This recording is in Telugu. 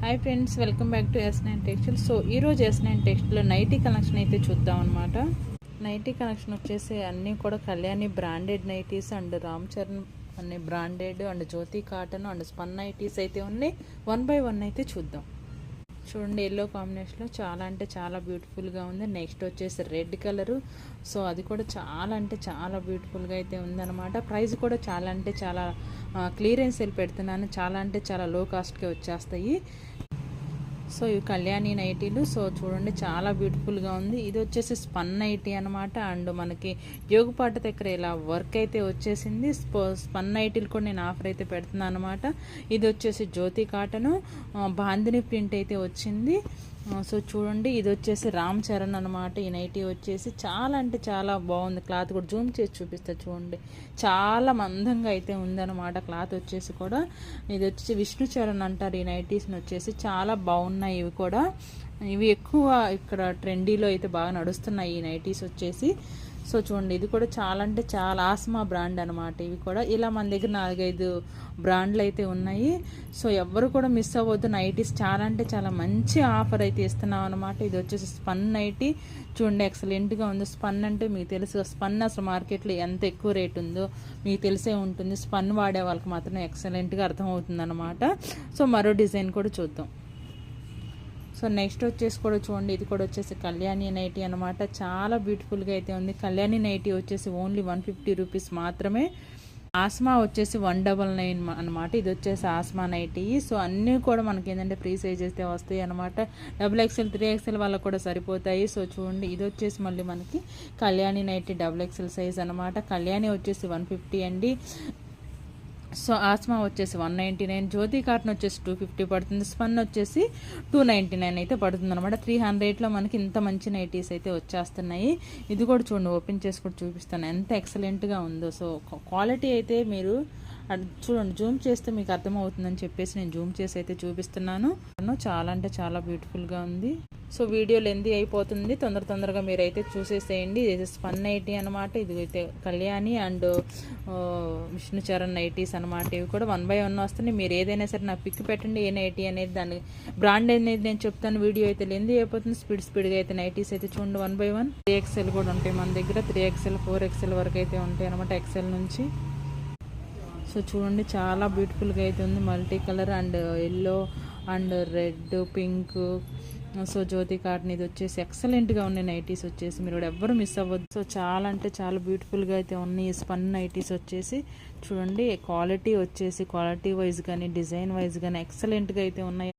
Hi friends welcome back to S nine textile so ఈరోజు ఎస్ నైన్ టెక్స్టైల్లో నైటీ కలెక్షన్ అయితే చూద్దాం అనమాట నైటీ కలెక్షన్ వచ్చేసి అన్నీ కూడా Kalyani branded nighties and Ram Charan అనే branded and Jyothi cotton and spun nighties అయితే ఉన్నాయి. వన్ బై వన్ అయితే చూద్దాం. చూడండి ఎల్లో కాంబినేషన్లో చాలా అంటే చాలా బ్యూటిఫుల్గా ఉంది. నెక్స్ట్ వచ్చేసి రెడ్ కలరు సో అది కూడా చాలా అంటే చాలా బ్యూటిఫుల్గా అయితే ఉందన్నమాట. ప్రైస్ కూడా చాలా అంటే చాలా క్లియరెన్స్ సేల్ పెడుతున్నాను. చాలా అంటే చాలా లో కాస్ట్కే వచ్చేస్తాయి. సో ఇవి కళ్యాణి నైటీలు. సో చూడండి చాలా బ్యూటిఫుల్గా ఉంది. ఇది వచ్చేసి స్పన్ నైటీ అనమాట అండ్ మనకి యోగపాట దగ్గర ఇలా వర్క్ అయితే వచ్చేసింది. స్పన్ నైటీలు కూడా నేను ఆఫర్ అయితే పెడుతున్నాను అనమాట ఇది వచ్చేసి జ్యోతి కాటను. బాందిని ప్రింట్ అయితే వచ్చింది. సో చూడండి ఇది వచ్చేసి రామ్ చరణ్ అనమాట ఈ నైటీ వచ్చేసి చాలా అంటే చాలా బాగుంది. క్లాత్ కూడా జూమ్ చేసి చూపిస్తా చూడండి. చాలా మందంగా అయితే ఉందన్నమాట క్లాత్ వచ్చేసి కూడా. ఇది వచ్చేసి విష్ణు చరణ్ అంటారు ఈ నైటీస్ని వచ్చేసి. చాలా బాగున్నాయి ఇవి కూడా. ఇవి ఎక్కువ ఇక్కడ ట్రెండీలో అయితే బాగా నడుస్తున్నాయి ఈ నైటీస్ వచ్చేసి. సో చూడండి ఇది కూడా చాలా అంటే చాలా ఆస్మా బ్రాండ్ అనమాట ఇవి కూడా ఇలా మన దగ్గర నాలుగైదు బ్రాండ్లు అయితే ఉన్నాయి. సో ఎవరు కూడా మిస్ అవ్వద్దు. నైటీస్ చాలా అంటే చాలా మంచి ఆఫర్ అయితే ఇస్తున్నాం అనమాట ఇది వచ్చేసి స్పన్ నైటీ. చూడండి ఎక్సలెంట్గా ఉంది. స్పన్ అంటే మీకు తెలుసు స్పన్ అసలు మార్కెట్లో ఎంత ఎక్కువ రేట్ ఉందో మీకు తెలిసే ఉంటుంది. స్పన్ వాడే వాళ్ళకి మాత్రం ఎక్సలెంట్గా అర్థమవుతుంది అనమాట సో మరో డిజైన్ కూడా చూద్దాం. సో నెక్స్ట్ వచ్చేసి కూడా చూడండి ఇది కూడా వచ్చేసి కళ్యాణి నైటీ అనమాట చాలా బ్యూటిఫుల్గా అయితే ఉంది. కళ్యాణి నైటీ వచ్చేసి ఓన్లీ వన్ ఫిఫ్టీ రూపీస్ మాత్రమే. ఆస్మా వచ్చేసి వన్ డబల్ నైన్ అనమాట ఇది వచ్చేసి ఆస్మా నైటీ. సో అన్నీ కూడా మనకి ఏంటంటే ఫ్రీ సైజ్ అయితే వస్తాయి అనమాట డబుల్ ఎక్స్ఎల్ త్రీ ఎక్స్ఎల్ వాళ్ళకి కూడా సరిపోతాయి. సో చూడండి ఇది వచ్చేసి మళ్ళీ మనకి Kalyani nighty double XL size అనమాట కళ్యాణి వచ్చేసి వన్ ఫిఫ్టీ అండి. సో ఆస్మా వచ్చేసి one ninety nine Jyothi cotton వచ్చేసి టూ ఫిఫ్టీ పడుతుంది స్పన్ వచ్చేసి టూ నైంటీ నైన్ అయితే పడుతుంది అనమాట త్రీ హండ్రెడ్లో మనకి ఇంత మంచి నైటీస్ అయితే వచ్చేస్తున్నాయి. ఇది కూడా చూడండి ఓపెన్ చేసి కూడా చూపిస్తాను. ఎంత ఎక్సలెంట్గా ఉందో. సో క్వాలిటీ అయితే మీరు చూడండి జూమ్ చేస్తే మీకు అర్థమవుతుందని చెప్పేసి నేను జూమ్ చేసి అయితే చూపిస్తున్నాను. చాలా అంటే చాలా బ్యూటిఫుల్గా ఉంది. సో వీడియో లెంది అయిపోతుంది. తొందర తొందరగా మీరు అయితే చూసేసేయండి ఇది స్పన్ నైటీ అనమాట ఇది అయితే కళ్యాణి అండ్ విష్ణు చరణ్ నైటీస్ అనమాట ఇవి కూడా వన్ బై వన్ వస్తున్నాయి. మీరు ఏదైనా సరే నాకు పిక్ పెట్టండి. ఏ నైటీ అనేది దాని బ్రాండ్ అనేది నేను చెప్తాను. వీడియో అయితే లెంది అయిపోతుంది. స్పీడ్ స్పీడ్గా అయితే నైటీస్ అయితే చూడండి one by one three XL కూడా ఉంటాయి మన దగ్గర. త్రీ ఎక్స్ఎల్ ఫోర్ ఎక్స్ఎల్ వరకు అయితే ఉంటాయి అనమాట ఎక్స్ఎల్ నుంచి. సో చూడండి చాలా బ్యూటిఫుల్గా అయితే ఉంది. Multi colour and yellow and red pink so Jyothi cotton ఇది వచ్చేసి ఎక్సలెంట్గా ఉన్నాయి నైటీస్ వచ్చేసి. మీరు కూడా ఎవ్వరు మిస్ అవ్వద్దు. సో చాలా అంటే చాలా బ్యూటిఫుల్గా అయితే ఉన్నాయి స్పన్ నైటీస్ వచ్చేసి. చూడండి క్వాలిటీ వచ్చేసి క్వాలిటీ వైజ్ కానీ డిజైన్ వైజ్ కానీ ఎక్సలెంట్గా అయితే ఉన్నాయి.